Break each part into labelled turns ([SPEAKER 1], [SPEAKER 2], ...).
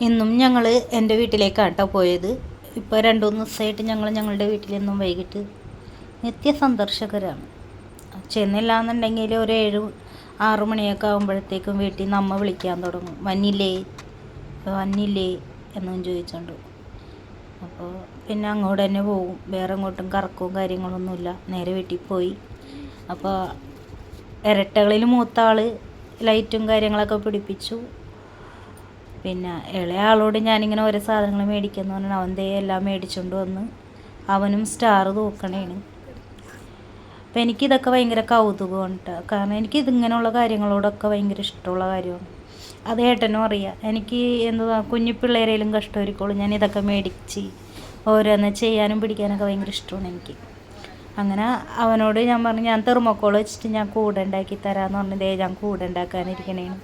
[SPEAKER 1] ഇന്നും ഞങ്ങൾ എന്റെ വീട്ടിലേക്കാട്ടോ കേട്ടോ പോയത്. ഇപ്പോൾ രണ്ടു മൂന്ന് ദിവസമായിട്ട് ഞങ്ങൾ ഞങ്ങളുടെ വീട്ടിലൊന്നും വൈകിട്ട് നിത്യ സന്ദർശകരാണ് ചെന്നില്ല എന്നുണ്ടെങ്കിൽ ഒരു ഏഴ് ആറ് മണിയൊക്കെ ആകുമ്പോഴത്തേക്കും വീട്ടിൽ നിന്ന് അമ്മ വിളിക്കാൻ തുടങ്ങും. വന്നില്ലേ? വന്നില്ലേ എന്നും ചോദിച്ചുകൊണ്ട് അപ്പോൾ പിന്നെ അങ്ങോട്ട് തന്നെ പോകും. വേറെ എങ്ങോട്ടും കറക്കവും കാര്യങ്ങളൊന്നുമില്ല നേരെ വീട്ടിൽ പോയി. അപ്പോൾ ഇരട്ടകളിൽ മൂത്ത ആൾ ലൈറ്റും കാര്യങ്ങളൊക്കെ പിടിപ്പിച്ചു. പിന്നെ ഇളയ ആളോട് ഞാനിങ്ങനെ ഓരോ സാധനങ്ങൾ മേടിക്കുന്നു പറഞ്ഞാൽ അവൻ ദേ എല്ലാം മേടിച്ചുകൊണ്ട് വന്ന് അവനും സ്റ്റാർ തൂക്കണേണ്. അപ്പം എനിക്കിതൊക്കെ ഭയങ്കര കൗതുകമാണ് കേട്ടോ കാരണം എനിക്ക് ഇതിങ്ങനെയുള്ള കാര്യങ്ങളോടൊക്കെ ഭയങ്കര ഇഷ്ടമുള്ള കാര്യമാണ്. അത് ഏട്ടനും അറിയാം. എനിക്ക് എന്താ കുഞ്ഞു പിള്ളേരേലും കഷ്ടമായിരിക്കുള്ളൂ ഞാൻ ഇതൊക്കെ മേടിച്ച് ഓരോന്ന് ചെയ്യാനും പിടിക്കാനൊക്കെ ഭയങ്കര ഇഷ്ടമാണ് എനിക്ക്. അങ്ങനെ അവനോട് ഞാൻ പറഞ്ഞു ഞാൻ തെർമോക്കോൾ വെച്ചിട്ട് ഞാൻ കൂടെ ഉണ്ടാക്കി തരാമെന്ന് പറഞ്ഞു. ദേ ഞാൻ കൂടെ ഉണ്ടാക്കാനിരിക്കണേണ്.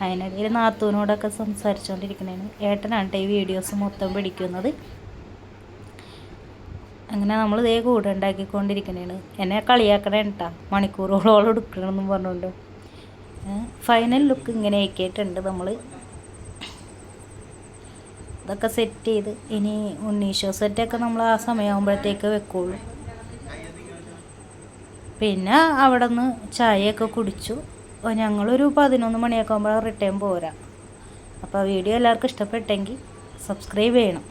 [SPEAKER 1] അതിനിടയിൽ നാത്തൂനോടൊക്കെ സംസാരിച്ചുകൊണ്ടിരിക്കുന്നതാണ് ഏട്ടനാണ് ഈ വീഡിയോസ് മൊത്തം പിടിക്കുന്നത്. അങ്ങനെ നമ്മൾ ഇതേ കൂടെ ഉണ്ടാക്കിക്കൊണ്ടിരിക്കുന്നതാണ്. എന്നെ കളിയാക്കണേ കേട്ടാ മണിക്കൂറുകളോളം എടുക്കണമെന്നും പറഞ്ഞുകൊണ്ട് ഫൈനൽ ലുക്ക് ഇങ്ങനെ ആക്കിയിട്ടുണ്ട് നമ്മൾ ഇതൊക്കെ സെറ്റ് ചെയ്ത് ഇനി ഉണ്ണീഷോ സെറ്റൊക്കെ നമ്മൾ ആ സമയമാകുമ്പോഴത്തേക്ക് വെക്കുള്ളൂ. പിന്നെ അവിടെ നിന്ന് ചായയൊക്കെ കുടിച്ചു. ഞങ്ങളൊരു പതിനൊന്ന് മണിയൊക്കെ ആകുമ്പോൾ റിട്ടേൺ പോരാ. അപ്പോൾ വീഡിയോ എല്ലാവർക്കും ഇഷ്ടപ്പെട്ടെങ്കിൽ സബ്സ്ക്രൈബ് ചെയ്യണം.